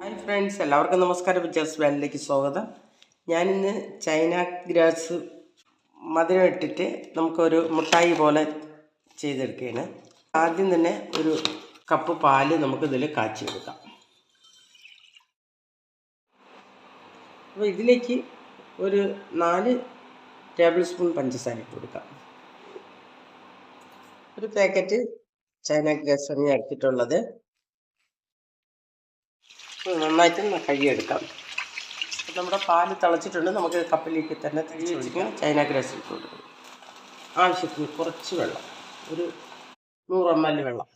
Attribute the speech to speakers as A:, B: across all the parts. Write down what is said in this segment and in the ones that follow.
A: Hi friends എല്ലാവർക്കും നമസ്കാരം. വിജാസ് വാലിലേക്ക് സ്വാഗതം. ഞാനിന്ന് ചൈന ഗ്രാസ് മധുരം ഇട്ടിട്ട് നമുക്കൊരു മുട്ടായി പോലെ ചെയ്തെടുക്കുകയാണ്. ആദ്യം തന്നെ ഒരു കപ്പ് പാൽ നമുക്കിതിൽ കാച്ചിയെടുക്കാം അപ്പോൾ ഇതിലേക്ക് ഒരു നാല് ടേബിൾ സ്പൂൺ പഞ്ചസാര ഇട്ട് കൊടുക്കാം. ഒരു പാക്കറ്റ് ചൈന ഞാൻ എടുത്തിട്ടുള്ളത്. നന്നായിട്ട് കഴുകിയെടുക്കാം. നമ്മുടെ പാൽ തിളച്ചിട്ടുണ്ട്. നമുക്ക് കപ്പിലേക്ക് തന്നെ തിരിച്ച് ചൈന ഗ്രാസ് ഇട്ട് കൊടുക്കും. ആവശ്യത്തിന് കുറച്ച് വെള്ളം. ഒരു നൂറ് എം എൽ വെള്ളം.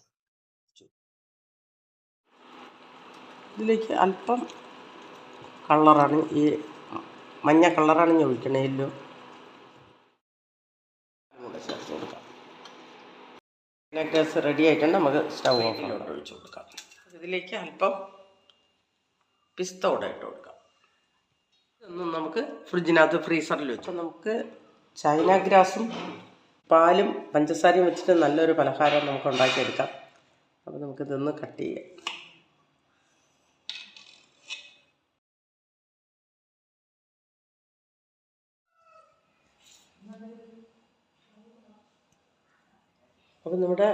A: ഇതിലേക്ക് അല്പം കളറാണ് ഈ മഞ്ഞ കളറാണ് ഞാൻ ഒഴിക്കണേ. എല്ലോ. കൂടെ ചേർത്ത് കൊടുക്കാം ചൈന റെഡി ആയിട്ടുണ്ട്. നമുക്ക് സ്റ്റൗ ഓഫിലോട്ട് ഒഴിച്ച് കൊടുക്കാം. ഇതിലേക്ക് അല്പം പിസ്ത കൂടെ ഇട്ട് കൊടുക്കാം. ഇതൊന്നും നമുക്ക് ഫ്രിഡ്ജിനകത്ത് ഫ്രീസറിൽ വെച്ചു. നമുക്ക് ചൈന ഗ്രാസും പാലും പഞ്ചസാരയും വെച്ചിട്ട് നല്ലൊരു പലഹാരം നമുക്ക് ഉണ്ടാക്കിയെടുക്കാം അപ്പോൾ നമുക്കിതൊന്ന് കട്ട് ചെയ്യാം. അപ്പോൾ നമ്മുടെ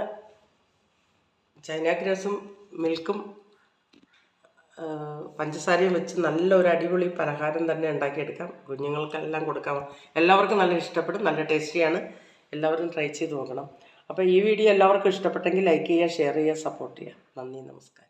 A: ചൈന ഗ്രാസും മിൽക്കും പഞ്ചസാരയും വെച്ച് നല്ലൊരു അടിപൊളി പലഹാരം തന്നെ ഉണ്ടാക്കിയെടുക്കാം. കുഞ്ഞുങ്ങൾക്കെല്ലാം കൊടുക്കാം. എല്ലാവർക്കും നല്ല ഇഷ്ടപ്പെടും നല്ല ടേസ്റ്റിയാണ്. എല്ലാവരും ട്രൈ ചെയ്ത് നോക്കണം. അപ്പോൾ ഈ വീഡിയോ എല്ലാവർക്കും ഇഷ്ടപ്പെട്ടെങ്കിൽ ലൈക്ക് ചെയ്യുക ഷെയർ ചെയ്യുക സപ്പോർട്ട് ചെയ്യുക. നന്ദി നമസ്കാരം.